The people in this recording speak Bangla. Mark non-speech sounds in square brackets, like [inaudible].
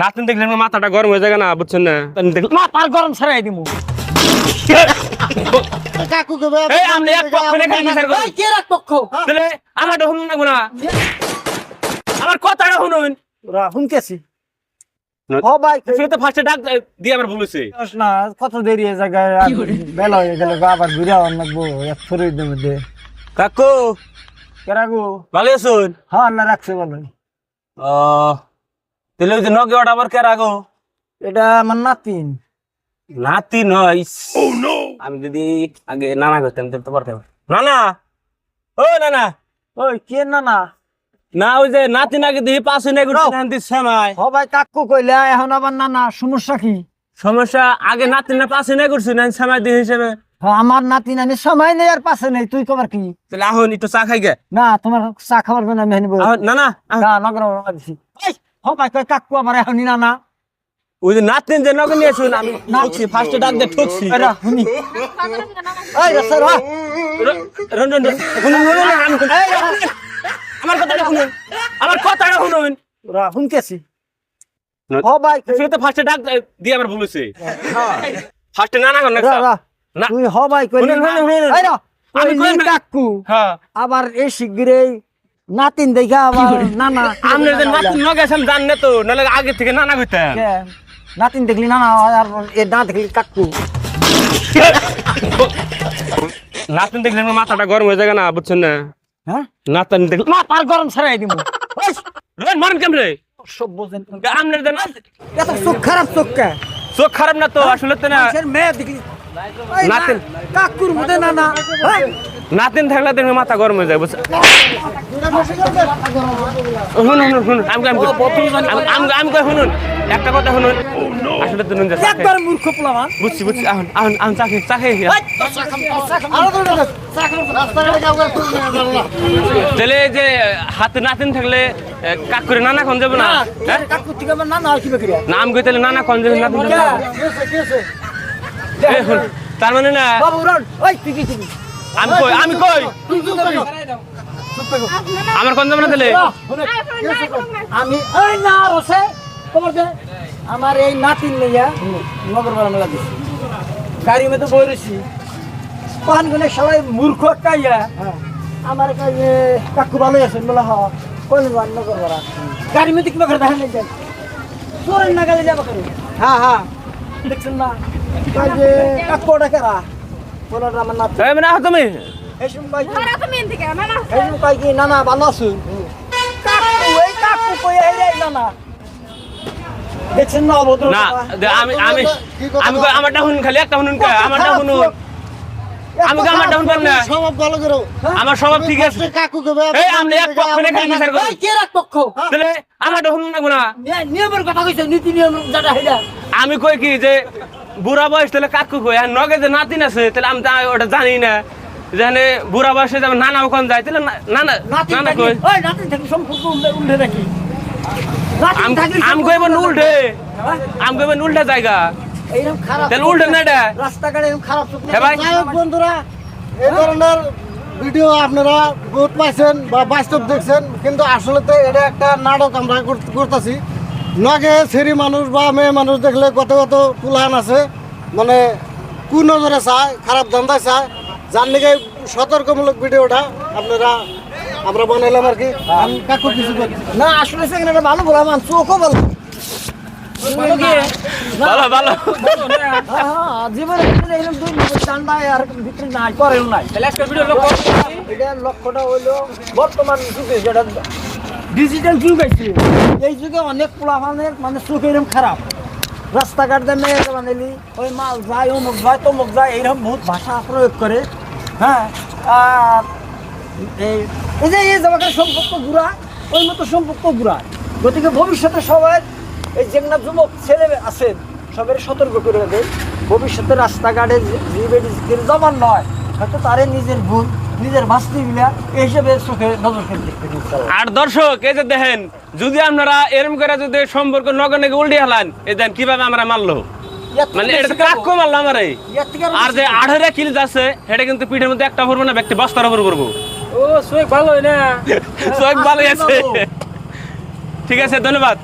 নাতিন দেখলে আমার মাথাটা গরম হয়ে যায় না বুঝছেন না? দেখলে মা পার গরম ছাড়াই দিমু। কাকু এই আমি এক পক্ষ রেখে বিচার করি। কে রাখ পক্ষ? তাহলে আমারটা শুনুন না গুনা। আমার কথাটা শুনুন। রা শুনতেছি। না। ও ভাই সে তো ফার্স্টে ডাক দিয়ে আমার বলেছে। না কত দেরি হয়ে বেলা হয়ে গেল আবার ঘুরে আবার লাগবো এক মধ্যে। কাকু কেরাগু ভালো আছেন? হ্যাঁ আল্লাহ রাখছে বলো ও তাহলে ওই যে নগে ওটা আবার এটা আমার নাতিন। নাতি নয় আমি যদি আগে নানা করতাম তাহলে তো পারতাম। নানা? ও নানা। ওই কে না না না ওই যে নাতি নাকি দিয়ে পাশে নাই করতে সময় হ ভাই কাকু কইলে এখন আবার না না সমস্যা কি? সমস্যা আগে নাতি না পাশে নাই করছি না সময় দিয়ে হিসেবে। হ্যাঁ, আমার নাতি নানি সময় নেই আর পাশে নেই তুই কবার কি? তাহলে আহন একটু চা খাই গে না তোমার চা খাবার বেলা মেহনি না না আহন। না কাকু আমার এখনই না না। ওই যে নাতিন যে নগে নিয়ে আমি ঠকছি ফার্স্টে ডাক দিয়ে ঠকছি। এই রঞ্জন শুনুন শুনুন আমার কথাটা শুনুন। আমার কথাটা শুনুন। না। হ ভাই সে তো ফার্স্টে ডাক দিয়ে আমার বলেছে। ফার্স্টে কর না তুই হ ভাই কই রা আমি আমি কই কাকু। হ্যাঁ। আবার এই শিগগিরই নাতিন দেখা আবার না না আপনি যে নাতিন নগে আছেন জান না তো নাহলে আগে থেকে নানা কইতাম। নাতিন দেখলি না না আর এ না দেখলি কাকু। নাতিন দেখলে আমার মাথাটা গরম হয়ে যায় না বুঝছেন না? হ্যাঁ? নাতিন দেখলে মা পার গরম ছাড়াই দিমু। রন মারেন কেমনে? সব বোঝেন আমনের যে নাতি- এত চোখ খারাপ চোখ কে? চোখ খারাপ না তো আসলে তো না মেয়ে দেখলি না, নাতিন। কাকুর মধ্যে না না। হ্যাঁ? নাতিন থাকলে দেখবে মাথা গরম হয়ে যায় শুনুন শুনুন আমি আমি আমি- শুনুন। একটা কথা শুনুন। আসলে তো। একবার মূর্খ বুঝছি বুঝছি আহন আহন আহন চা খেয়ে চা খেয়ে আরও তো দেখা- রাস্তাঘাটে কাউকে তুলে নিয়ে যাব না। তাহলে যে হাতে নাতিন থাকলে কাক করে নানা খন যাবে না? হ্যাঁ? নাম কই তাহলে নানা খন যাবে নাতিন থাকলে? কেসে, কেসে। এ, শুন, তার মানে না বাবু রন ওই তুই কি তুই আমি কই আমি কই? তুই আমার কোন যাবে না তাহলে আমি ওই না রসে খবর দে আমার এই নাতিন লইয়া নগর বাড়া মেলা দিছি। গাড়ি মধ্যে বই রয়েছি পান গুনে সবাই মূর্খ কাইয়া আমার কাছে কাকু ভালো আছেন বলে হ কোন নগর বাড়া গাড়ি মধ্যে কিবা করে দেখেন নাই চোরের না গেলে যাব করে হ্যাঁ হ্যাঁ। দেখছেন না? মানে তুমি? এই সময় Ahora también te queda, mamá. এই যে কয় কি না না ভালো আছো। কাকু এই কাকু কই এই রে না না দেখছেন না অভদ্র না দে- আমি আমি আমি আমারটা শুনুন খালি একটা শুনুন আমারটা শুনুন। আমি কই আমারটা শুনবেন না। স্বভাব ভালো করো। আমার স্বভাব ঠিক আছে। কাকু কে বে- এই আমি এক পক্ষ বিচার করি এই কে রাখ পক্ষ তাহলে আমারটা শুনুন না। গুনা নিয়মের কথা কইছে নীতি নিয়ম হেডা আমি কই কি যে বুড়া বয়স তাহলে কাকু কই আর নগে যে নাতিন আছে তাহলে আমি তা ওটা জানি না। যেখানে বুড়া বয়সে যাবে নানা ওখান যায় তাহলে না- নানা নানা কই? ওই নাতি থাকি সম্পর্ক উল্টে উল্টে রাখি নাতি আম থাকি আম কইব উল্টে আম কইব উল্টা জায়গা। এইরকম খারাপ তাহলে উল্টে না এটা রাস্তাঘাটে এরকম খারাপ হ্যাঁ ভাই। বন্ধুরা এই ধরনের ভিডিও আপনারা বহুত পাইছেন বা বাস্তব দেখছেন কিন্তু আসলে তো এটা একটা নাটক আমরা করতেছি। নগে ছেড়ি মানুষ বা মেয়ে মানুষ দেখলে কত কত কুলান আছে। মানে কু নজরে চায় খারাপ ধান্দায় চায়। যার নিকে সতর্কমূলক ভিডিওটা আপনারা আমরা বানাইলাম আর কি। আমি কাকু কিছু না আসলে সেখানে একটা ভালো বলা মান চোখও ভালো। আর ভিতরে নাই লক্ষ্যটা বর্তমান যেটা ডিজিটাল যুগ আছে এই যুগে অনেক পোলাপানের মানে চোখ এরকম খারাপ। রাস্তাঘাট দিয়ে মেয়ে বানালি ওই মাল যায়, অমুক যায়, তমুক যায় এইরকম বহুত ভাষা প্রয়োগ করে হ্যাঁ? আর এই এই যে এই জায়গার সম্পর্ক ঘুরা ওই মতো সম্পর্ক ঘুরা গতিকে ভবিষ্যতে সবাই এই যেগুলো যুবক ছেলে আছেন সবাই সতর্ক করে দেবে। ভবিষ্যতে রাস্তাঘাটে যে জমান নয় হয়তো তারে নিজের ভুল নিজের এই হিসেবে চোখে নজর আর দর্শক এই যে দেখেন যদি আপনারা এরম করে যদি সম্পর্ক নগে নগে উল্টে হালান এই দেন কীভাবে আমরা মারলো? মানে এটা মারলো আমার। আর যে কিল সেটা কিন্তু পিঠের মধ্যে একটা না ব্যক্তি বস্তার উপর পড়ব। ও ভালো না? [laughs] আছে। ঠিক আছে ধন্যবাদ।